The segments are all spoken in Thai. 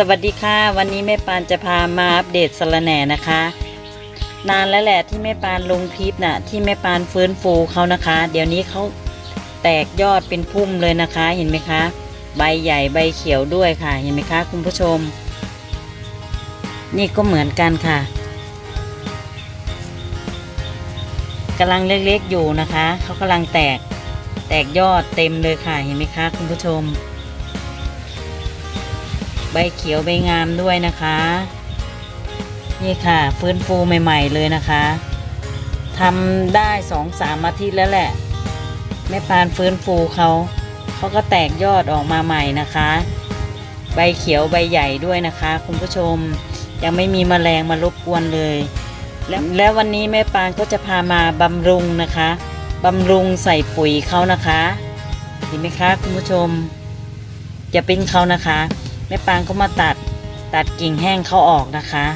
สวัสดีค่ะ วันนี้แม่ปานจะพามาอัปเดตสระแหน่นะคะ นานแล้วแหละที่แม่ปานลงคลิปน่ะ ที่แม่ปานฟื้นฟูเขานะคะ เดี๋ยวนี้เขาแตกยอดเป็นพุ่มเลยนะคะเห็นไหมคะ ใบใหญ่ใบเขียวด้วยค่ะ เห็นไหมคะคุณผู้ชม นี่ก็เหมือนกันค่ะกำลังเล็กๆอยู่นะคะเขากำลังแตกแตกยอดเต็มเลยค่ะเห็นไหมคะคุณผู้ชม ใบเขียวใบงามด้วยนะคะ นี่ค่ะฟื้นฟูใหม่ ๆ เลยนะคะทำได้สองสามอาทิตย์แล้วแหละ แม่ปานฟื้นฟูเขาเขาก็แตกยอดออกมาใหม่นะคะ ใบเขียวใบใหญ่ด้วยนะคะ คุณผู้ชมยังไม่มีแมลงมารบกวนเลย แล้วแล้ววันนี้แม่ปานก็จะพามาบำรุงนะคะบำรุงใส่ปุ๋ยเขานะคะเห็นไหมคะคุณผู้ชมจะเป็นเขานะคะ แม่ปางก็มาตัดตัดกิ่งแห้งเขาออกนะคะ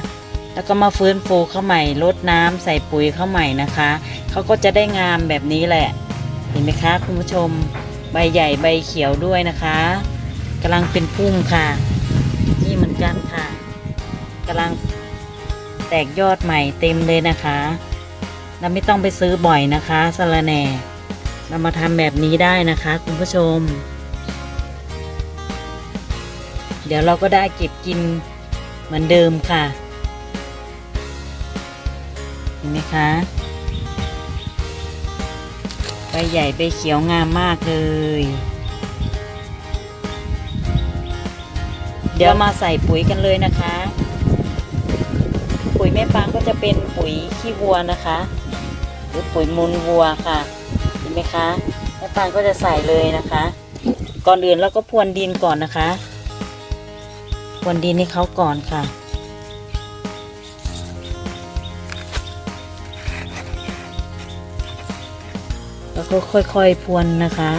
แล้วก็มาฟื้นฟูเขาใหม่ลดน้ำใส่ปุ๋ยเขาใหม่นะคะเขาก็จะได้งามแบบนี้แหละ เห็นไหมคะ คุณผู้ชมใบใหญ่ใบเขียวด้วยนะคะกำลังเป็นพุ่มค่ะ นี่เหมือนกันค่ะกำลังแตกยอดใหม่เต็มเลยนะคะเราไม่ต้องไปซื้อบ่อยนะคะสะระแหน่ เรามาทำแบบนี้ได้นะคะ คุณผู้ชม ดี๋ยวเราก็ได้เก็บกินเหมือนเดิมค่ะเห็นไหมคะใบใหญ่ใบเขียวงามมากเลย เดี๋ยวมาใส่ปุ๋ยกันเลยนะคะ ปุ๋ยแม่ปางก็จะเป็นปุ๋ยขี้วัวนะคะ หรือปุ๋ยมูลวัวค่ะเห็นไหมคะแม่ปางก็จะใส่เลยนะคะ ก่อนอื่นเราก็พรวนดินก่อนนะคะ พรวนดินให้เขาก่อนค่ะ แล้วก็ค่อยๆพรวนนะคะ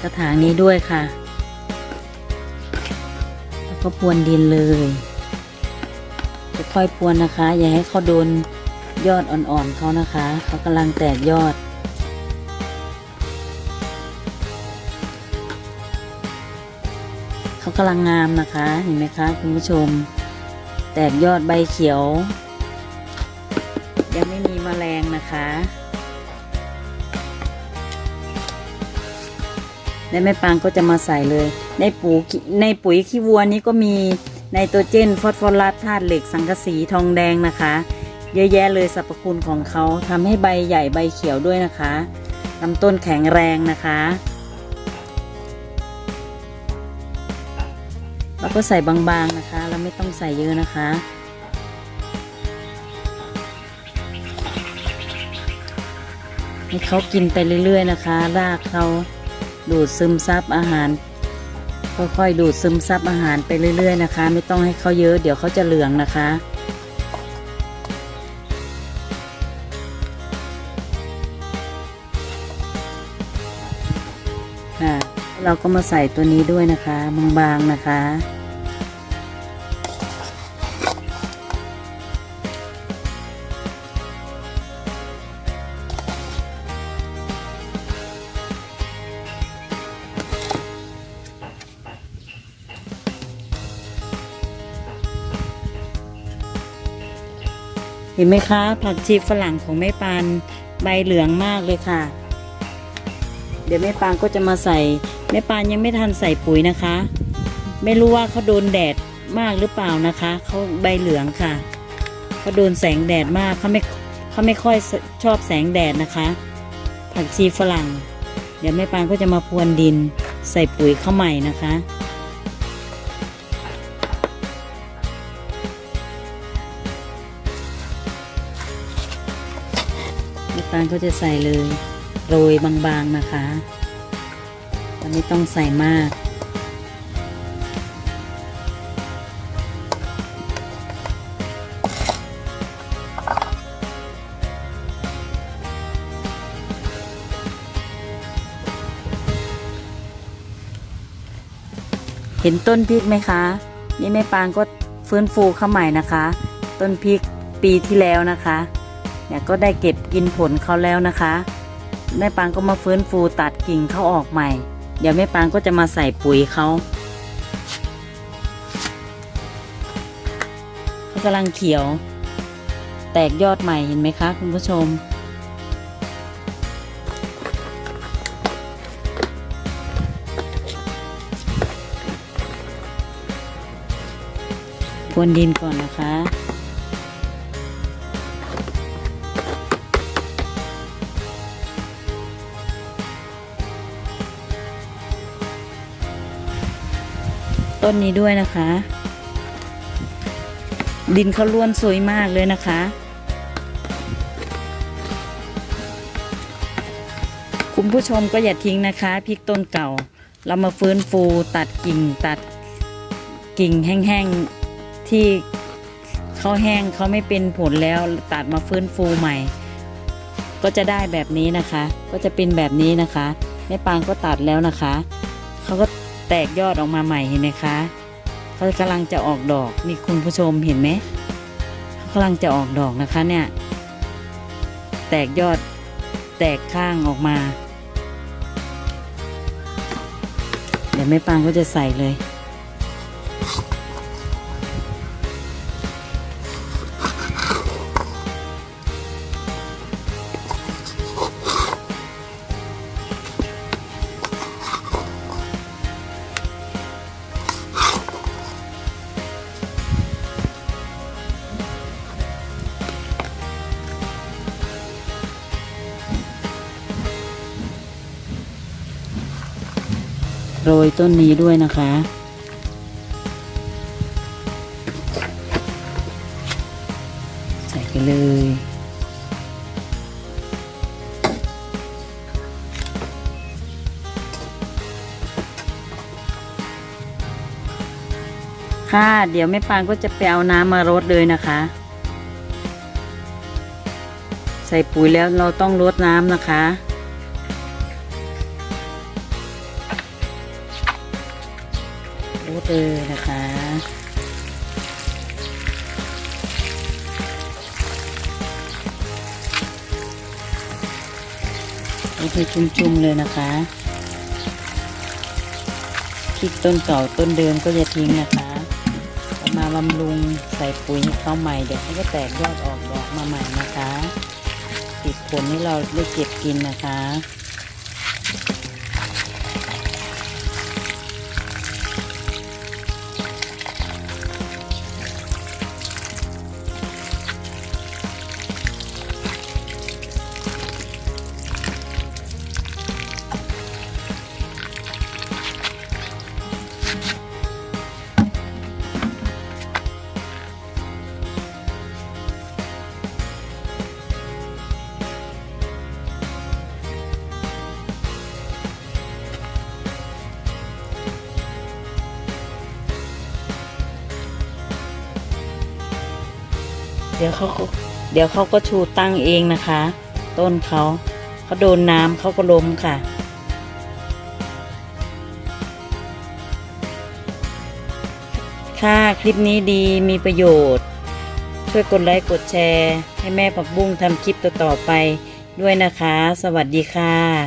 กระถางนี้ด้วยค่ะ แล้วก็พรวนดินเลย ค่อยพรวนนะคะ อย่าให้เขาโดนยอดอ่อนๆเขานะคะ เขากำลังแตกยอด เขากำลังงามนะคะ เห็นไหมคะคุณผู้ชม แตกยอดใบเขียว ยังไม่มีแมลงนะคะและแม่ปางก็จะมาใส่เลย ในปุ๋ยในปุ๋ยขี้วัวนี้ก็มี ไนโตรเจน ฟอสฟอรัสธาตุเหล็กสังกะสีทองแดงนะคะ เยอะแยะเลยสรรพคุณของเขาทำให้ใบใหญ่ใบเขียวด้วยนะคะลำต้นแข็งแรงนะคะเราก็ใส่บางๆนะคะเราไม่ต้องใส่เยอะนะคะให้เขากินไปเรื่อยๆนะคะ รากเขาดูดซึมซับอาหาร ค่อยๆดูดซึมซับอาหารไปเรื่อย ๆ นะคะ ไม่ต้องให้เขาเยอะเดี๋ยวเขาจะเหลืองนะคะค่ะเราก็มาใส่ตัวนี้ด้วยนะคะบางๆนะคะ เห็นไหมคะ ผักชีฝรั่งของแม่ปานใบเหลืองมากเลยค่ะ เดี๋ยวแม่ปานก็จะมาใส่แม่ปานยังไม่ทันใส่ปุ๋ยนะคะ ไม่รู้ว่าเขาโดนแดดมากหรือเปล่านะคะเขาใบเหลืองค่ะเขาโดนแสงแดดมากเขาไม่เขาไม่ค่อยชอบแสงแดดนะคะ ผักชีฝรั่ง เดี๋ยวแม่ปานก็จะมาพรวนดินใส่ปุ๋ยเข้าใหม่นะคะ น้าลก็จะใส่เลยโรยบางๆนะคะมันไม่ต้องใส่มากเห็นต้นพริกไหมคะ นี่แม่ปางก็ฟื้นฟูเข้าใหม่นะคะ ต้นพริกปีที่แล้วนะคะ เนี่ยก็ได้เก็บกินผลเขาแล้วนะคะแม่ปางก็มาฟื้นฟูตัดกิ่งเขาออกใหม่ เดี๋ยวแม่ปางก็จะมาใส่ปุ๋ยเขาเขากำลังเขียว แตกยอดใหม่เห็นไหมคะคุณผู้ชมพรวนดินก่อนนะคะ ต้นนี้ด้วยนะคะ ดินเขาล้วนสวยมากเลยนะคะคุณผู้ชมก็อย่าทิ้งนะคะพริกต้นเก่า เรามาฟื้นฟูตัดกิ่งตัดกิ่งแห้งๆที่เขาแห้งเขาไม่เป็นผลแล้วตัดมาฟื้นฟูใหม่ ก็จะได้แบบนี้นะคะ ก็จะเป็นแบบนี้นะคะแม่ปางก็ตัดแล้วนะคะเขาก็ แตกยอดออกมาใหม่เห็นไหมคะเขากำลังจะออกดอกมีคุณผู้ชมเห็นไหมเขากำลังจะออกดอกนะคะเนี่ย แตกยอดแตกข้างออกมา เดี๋ยวแม่ปางก็จะใส่เลย โรยต้นนี้ด้วยนะคะ ใส่ไปเลยค่ะเดี๋ยวแม่ปางก็จะไปเอาน้ำมารดเลยนะคะ ใส่ปุ๋ยแล้วเราต้องรดน้ำนะคะ รูดเลยนะคะรูดให้ชุ่มๆเลยนะคะพริกต้นเก่าต้นเดิมก็อย่าทิ้งนะคะเอามาบำรุงใส่ปุ๋ยให้เขาใหม่เดี๋ยวเขาก็แตกยอดออกดอกมาใหม่นะคะติดผลให้เราได้เก็บกินนะคะ ดี๋ยวเขาเดี๋ยวเขาก็ชูตั้งเองนะคะ ต้นเขาเขาโดนน้ำเขาก็ล้มค่ะ ค่ะคลิปนี้ดีมีประโยชน์ ช่วยกดไลค์กดแชร์ ให้แม่ผักบุ้งทำคลิปต่อๆไปด้วยนะคะ สวัสดีค่ะ